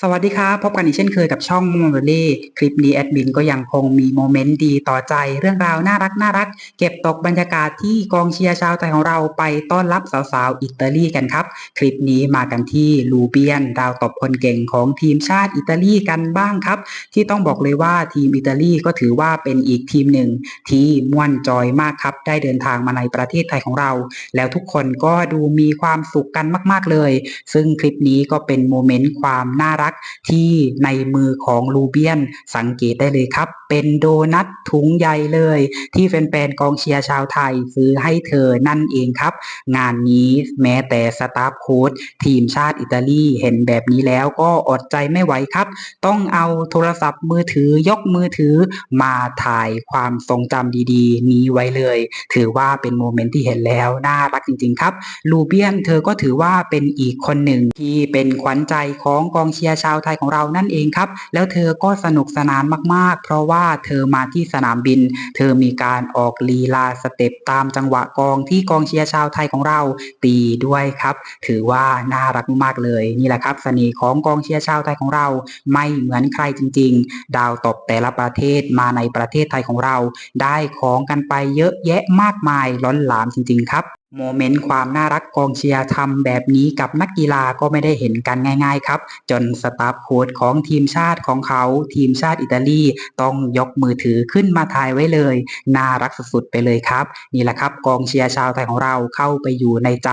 สวัสดีครับ พบกันอีกเช่นเคยกับช่องม o ม l ลี่คลิปนี้แอดมินก็ยังคงมีโมเมนต์ดีต่อใจเรื่องราวน่ารักน่ารัก เก็บตกบรรยากาศที่กองเชียร์ชาวไทยของเราไปต้อนรับสาวๆ อิตาลีกันครับ คลิปนี้มากันที่ลูเบียนดาวตบคนเก่งของทีมชาติอิตาลีกันบ้างครับ ที่ต้องบอกเลยว่าทีมอิตาลีก็ถือว่าเป็นอีกทีมหนึ่ง ที่ม่วนจอยมากครับ ได้เดินทางมาในประเทศไทยของเรา แล้วทุกคนก็ดูมีความสุขกันมาก ๆเลย ซึ่งคลิปนี้ก็เป็นโมเมนต์ความน่ารักที่ในมือของลูเบียนสังเกตได้เลยครับ เป็นโดนัทถุงใหญ่เลย ที่แฟนๆกองเชียร์ชาวไทยซื้อให้เธอนั่นเองครับ งานนี้แม้แต่สตาฟโค้ชทีมชาติอิตาลีเห็นแบบนี้แล้วก็อดใจไม่ไหวครับ ต้องเอาโทรศัพท์มือถือยกมือถือมาถ่ายความทรงจำดีๆ นี้ไว้เลย ถือว่าเป็นโมเมนต์ที่เห็นแล้วน่ารักจริงๆครับ ลูเบียนเธอก็ถือว่าเป็นอีกคนหนึ่งที่เป็นขวัญใจของกองเชียร์ชาวไทยของเรานั่นเองครับ แล้วเธอก็สนุกสนานมาก ๆ เพราะว่าเธอมาที่สนามบิน เธอมีการออกลีลาสเต็ปตามจังหวะกองที่กองเชียร์ชาวไทยของเราตีด้วยครับ ถือว่าน่ารักมากเลย นี่แหละครับเสน่ห์ของกองเชียร์ชาวไทยของเราไม่เหมือนใครจริง ๆ ดาวตบแต่ละประเทศมาในประเทศไทยของเรา ได้ของกันไปเยอะแยะมากมายล้นหลามจริง ๆ ครับ โมเมนต์ความน่ารักกองเชียร์ทำแบบนี้กับนักกีฬาก็ไม่ได้เห็นกันง่าย ๆ ครับ จนสตาฟโค้ชของทีมชาติของเขา ทีมชาติอิตาลีต้องยกมือถือขึ้นมาถ่ายไว้เลย น่ารักสุดๆไปเลยครับ นี่แหละครับกองเชียร์ชาวไทยของเราเข้าไปอยู่ในใจ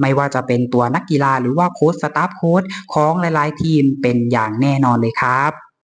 ไม่ว่าจะเป็นตัวนักกีฬาหรือว่าโค้ชสตาฟโค้ชของหลายๆ ทีมเป็นอย่างแน่นอนเลยครับ